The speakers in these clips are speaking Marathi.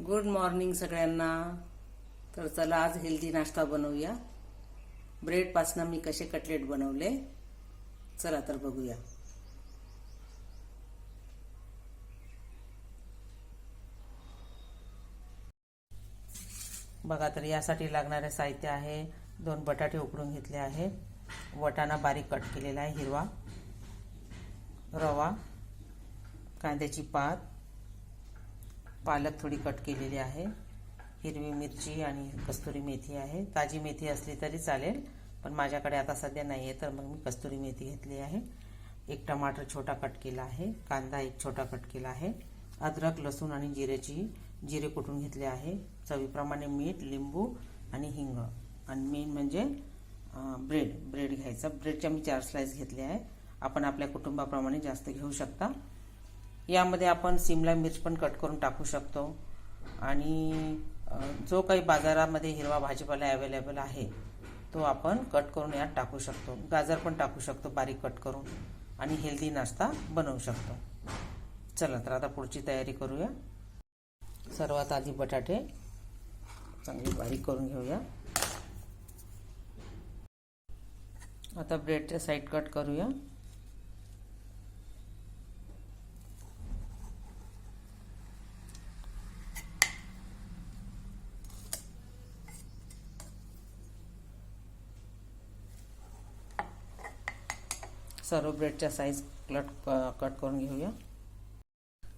गुड मॉर्निंग सगळ्यांना. तर चला आज हेल्दी नाश्ता बनवूया. ब्रेडपासनं मी कसे कटलेट बनवले चला तर बघूया. बघा तर यासाठी लागणारे साहित्य आहे. दोन बटाटे उकडून घेतले आहे. वटाणा बारीक कट केलेला आहे हिरवा रवा कांद्याची पात पालक थोडी कट केलेली आहे. हिरवी मिरची आणि कस्तुरी मेथी आहे. ताजी मेथी असली तरी चालेल पण माझ्याकडे आता सध्या नाही आहे तर मग मी कस्तुरी मेथी घेतली आहे. एक टमाटर छोटा कट केला आहे. कांदा एक छोटा कट केला आहे. अद्रक लसूण आणि जिरेची जिरे कुटून घेतले आहे? चवीप्रमाणे मीठ लिंबू आणि हिंग. आणि मेन म्हणजे ब्रेड. ब्रेड घ्यायचा. ब्रेडच्या मी चार स्लाइस घेतले आहे. आपण आपल्या कुटुंबाप्रमाणे जास्त घेऊ शकता. यामध्ये आपण सिमला मिर्च पण कट करून टाकू शकतो. आणि जो काही बाजारामध्ये हिरवा भाजीपाला अवेलेबल आहे तो आपण कट करून यात टाकू शकतो. गाजर पण टाकू शकतो बारीक कट करून. आणि हेल्दी नाश्ता बनवू शकतो. चला तर आता पुढची तयारी करूया. सर्वात आधी बटाटे चांगले बारीक करून घेऊया. आता ब्रेडच्या साईड कट करूया. सर्व ब्रेडच्या साईज कट कट करून घेऊया.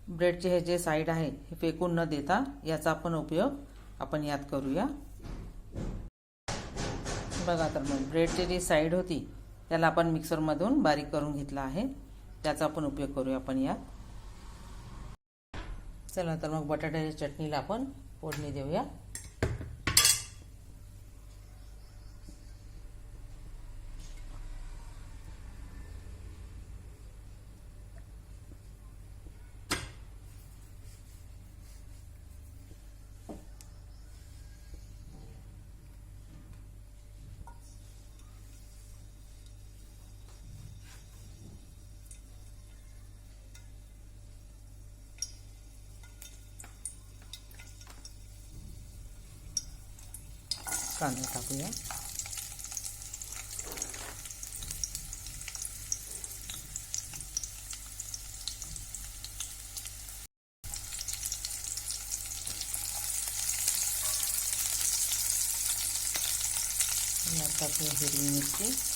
ब्रेडचे हे जे साईड आहे हे फेकून न देता याचा आपण उपयोग आपण यात करूया. बघा तर मग ब्रेडची जी साईड होती त्याला आपण मिक्सरमधून बारीक करून घेतला आहे. त्याचा आपण उपयोग करूया आपण यात. चला तर मग बटाट्याच्या चटणीला आपण फोडणी देऊया. कांदा टाकूया टाकूया हिरवी मिरची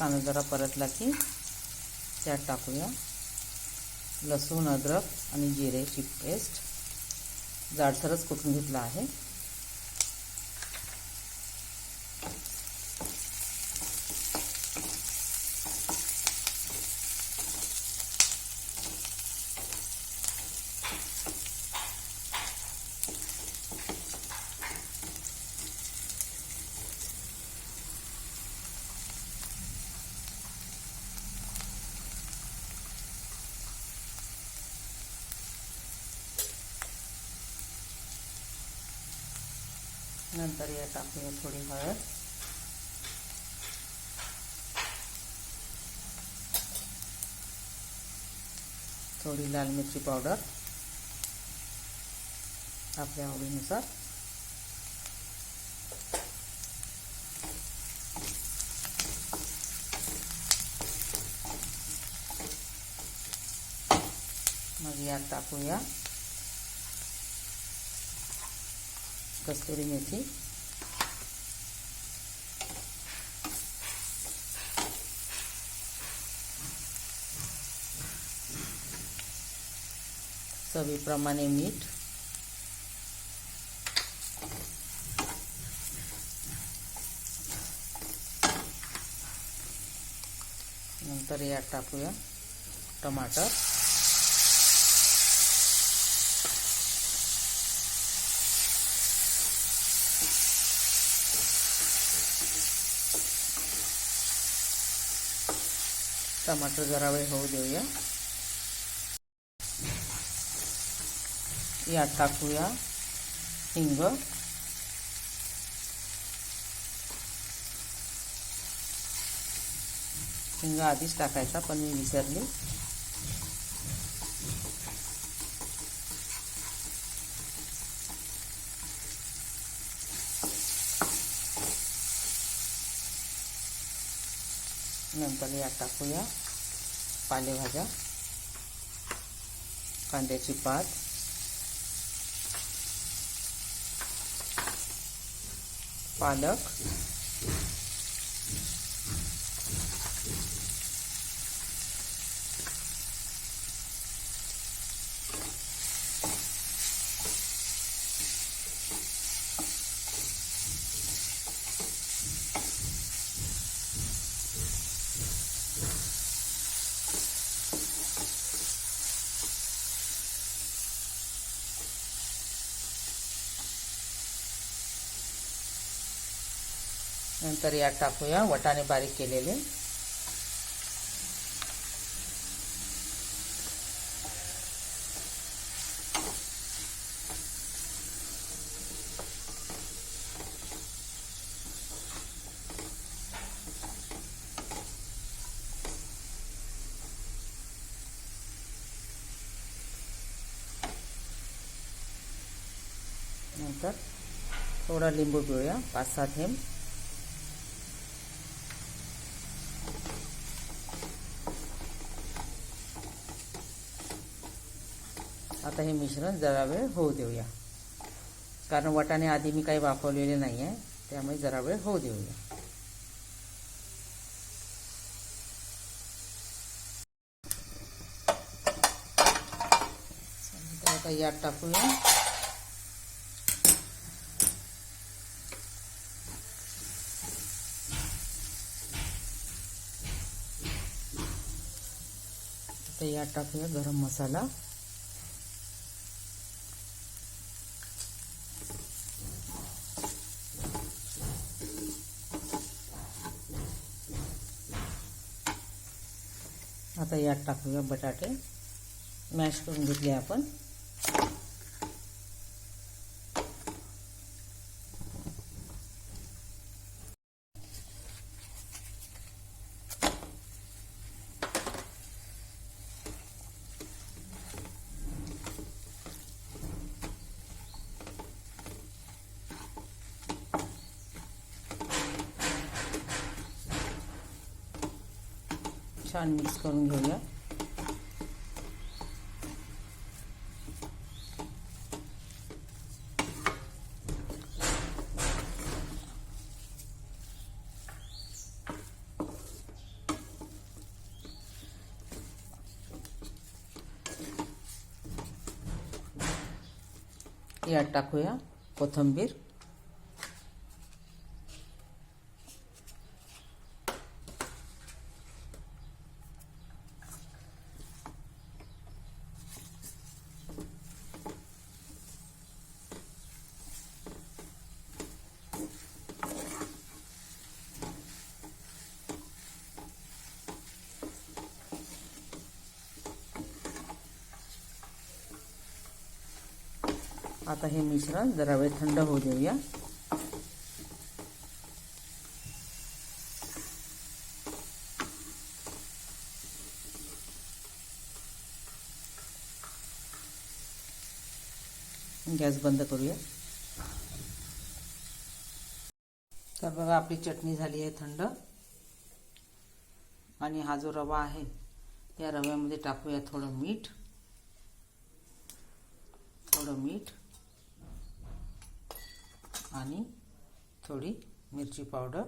कांदा जरा परतला की त्यात टाकूया. लसूण अद्रक आणि जिरेची पेस्ट जाडसरच कुठून घेतला आहे? नंतर या टाकूया थोडी हळद. थोडी लाल मिरची पावडर आपल्या आवडीनुसार. मग यात टाकूया. कस्तुरी मेथी. चवीप्रमाणे मीठ. नंतर यात टाकूया टमाटर. टमाटर जरा वेळ होऊ देऊया. यात टाकूया हिंग. हिंग आधीच टाकायचा पण मी विसरली. नंतर यात टाकूया पालेभाज्या कांद्याची पात पालक नंतर यात टाकूया. वटाणे बारीक केलेले. नंतर थोडा लिंबू पिळूया. पाच सहा थेंब आता हे मिश्रण जरा वेळ होऊ देऊया. कारण वटाणे आधी मी काही वापरलेले नाही आहे त्यामुळे जरा वेळ होऊ देऊया. आता यात टाकूया. आता यात टाकूया गरम मसाला. आता यात टाकूया बटाटे. मॅश करून घेतले आपण. छान मिक्स करून घेऊया. यात टाकूया कोथिंबीर. आता हे मिश्रण जरा वेळ थंड होऊ देऊया. गॅस बंद करूया. तर बघा आपली चटणी झाली आहे थंड. आणि हा जो रवा आहे या रव्यामध्ये टाकूया थोडं मीठ. थोडं मीठ. आणि थोडी मिरची पावडर.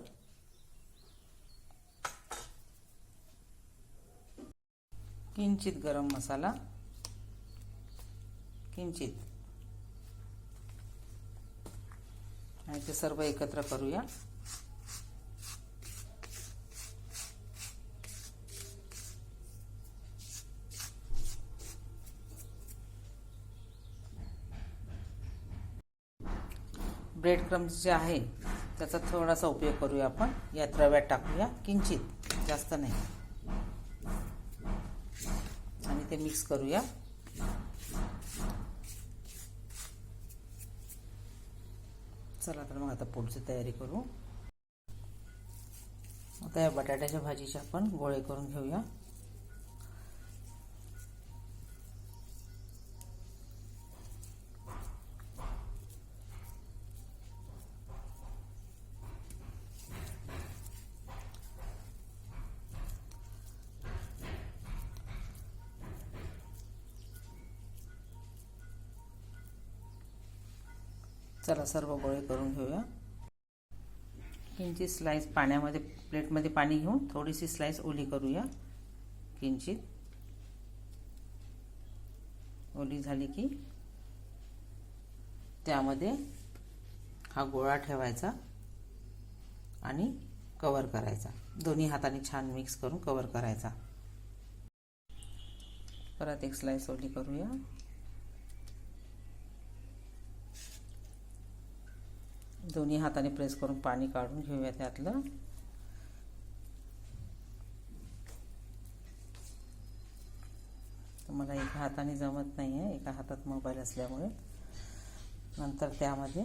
किंचित गरम मसाला. किंचित. आणि ते सर्व एकत्र करूया. ब्रेड क्रम्स जे आहे त्याचा थोडासा उपयोग करूया आपण. यात रव्यात टाकूया. किंचित जास्त नाही. आणि ते मिक्स करूया. चला तर मग आता पुढची तयारी करू. आता या बटाट्याच्या भाजीचे आपण गोळे करून घेऊया. चला सर्व गोळे करून घेऊया. किंचित स्लाइस पाण्यामध्ये प्लेटमध्ये पाणी घेऊन थोडीशी स्लाइस ओली करूया. किंचित. ओली झाली की त्यामध्ये हा गोळा ठेवायचा आणि कवर करायचा. दोन्ही हाताने छान मिक्स करून कवर करायचा. परत एक स्लाइस ओली करूया. दोन्ही हाताने प्रेस करून पाणी काढून घेऊया त्यातलं. मला एका हाताने जमत नाही आहे एका हातात मोबाईल असल्यामुळे. नंतर त्यामध्ये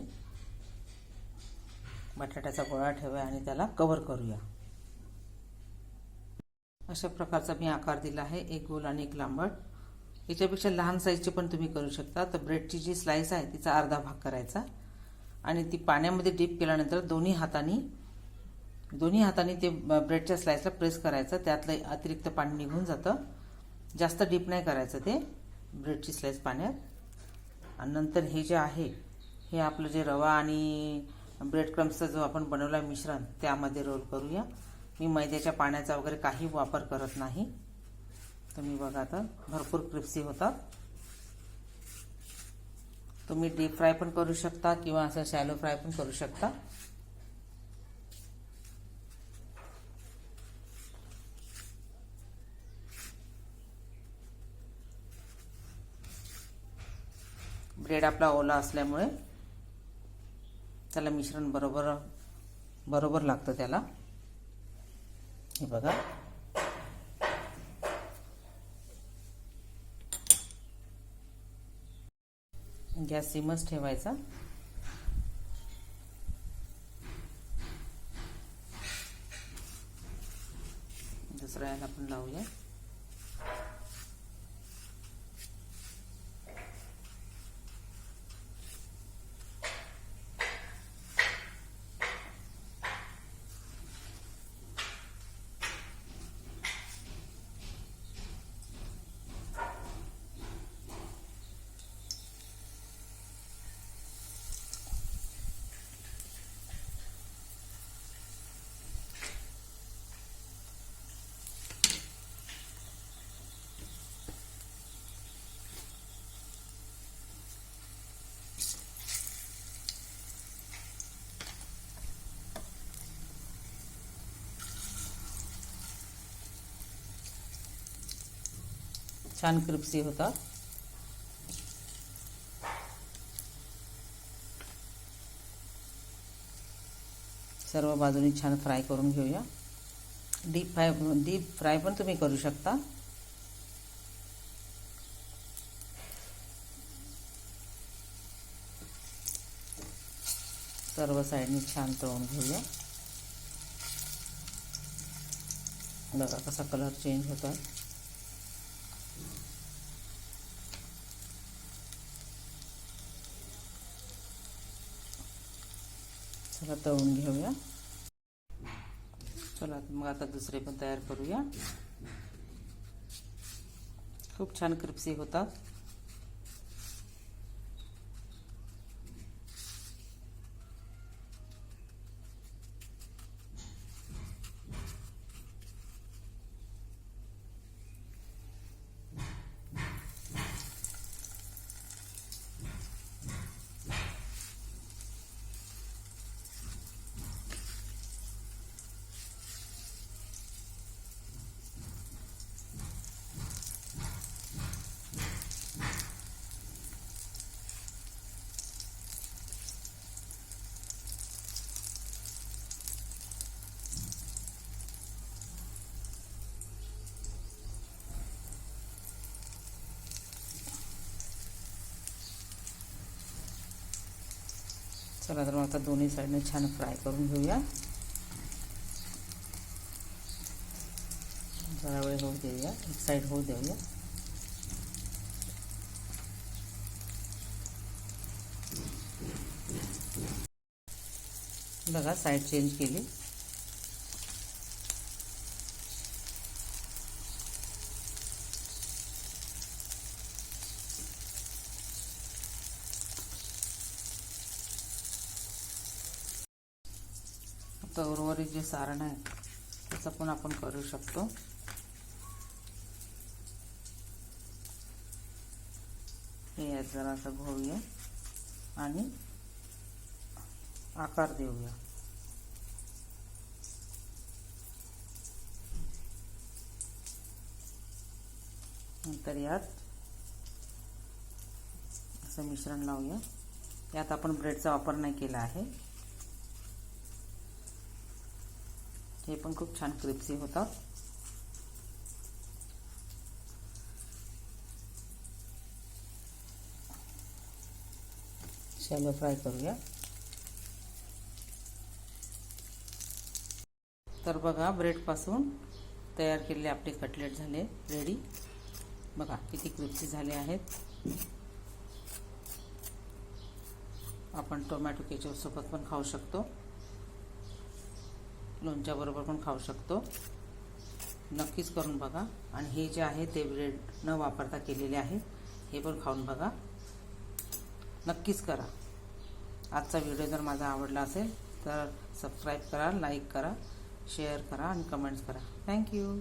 बटाट्याचा गोळा ठेवूया आणि त्याला कवर करूया. अशा प्रकारचा मी आकार दिला आहे एक गोल आणि एक लांबट याच्यापेक्षा लहान साईजची पण तुम्ही करू शकता. तर ब्रेडची जी स्लाइस आहे तिचा अर्धा भाग करायचा. आणि ती पाण्यामध्ये डीप केल्यानंतर दोन्ही हाताने दोन्ही हाताने ते ब्रेडच्या स्लाइसला प्रेस करायचं. त्यातलं अतिरिक्त पाणी निघून जातं. जास्त डीप नाही करायचं ते ब्रेडची स्लाइस पाण्यात. आणि नंतर हे जे आहे हे आपलं जे रवा आणि ब्रेड क्रम्सचा जो आपण बनवला मिश्रण त्यामध्ये रोल करूया. मी मैद्याच्या पाण्याचा वगैरे काही वापर करत नाही. तुम्ही बघा आता भरपूर क्रिप्सी होतात. तुम्ही डीप फ्राय पण करू शकता किंवा असं शॅलो फ्राय पण करू शकता. ब्रेड आपला ओला असल्यामुळे त्याला मिश्रण बरोबर बरोबर लागतं त्याला. हे बघा. गॅस सिमच ठेवायचा. दुसऱ्या याला आपण लावूया. छान क्रिप्सी होतात सर्व बाजूनी छान फ्राय करून घेऊया. डीप फ्राय डीप फ्राय पण तुम्ही करू शकता. सर्व साईडनी छान तळून घेऊया. बघा कसा कलर चेंज होतात तळून घेऊया. चला मग आता दुसरे पण तयार करूया. खूप छान क्रिप्सी होतात. चला तर मग आता दोन्ही साईडने छान फ्राय करून घेऊया. जरा वेळ होऊ देऊया. एक साईड होऊ देऊया. बघा साईड चेंज केली. फक्त उर्वरित जे सारण आहे त्याचं पण आपण करू शकतो. हे यात जरासं घोळूया. आणि आकार देऊया. नंतर यात असं मिश्रण लावूया. यात आपण ब्रेडचा वापर नाही केला आहे. हे पण खूप छान क्रिप्सी होतात शॅलो फ्राय करूया. तर बघा ब्रेडपासून तयार केलेले आपले कटलेट झाले रेडी बघा किती क्रिप्सी झाले आहेत. आपण टोमॅटो केचपसोबत पण खाऊ शकतो. लोणच्याबरोबर पण खाऊ शकतो. नक्कीच करून बघा. आणि हे जे आहे ते ब्रेड न वापरता केलेले आहे. हे पण खाऊन बघा. नक्कीच करा. आजचा व्हिडिओ जर माझा आवडला असेल तर सबस्क्राईब करा लाईक करा शेअर करा आणि कमेंट्स करा. थँक्यू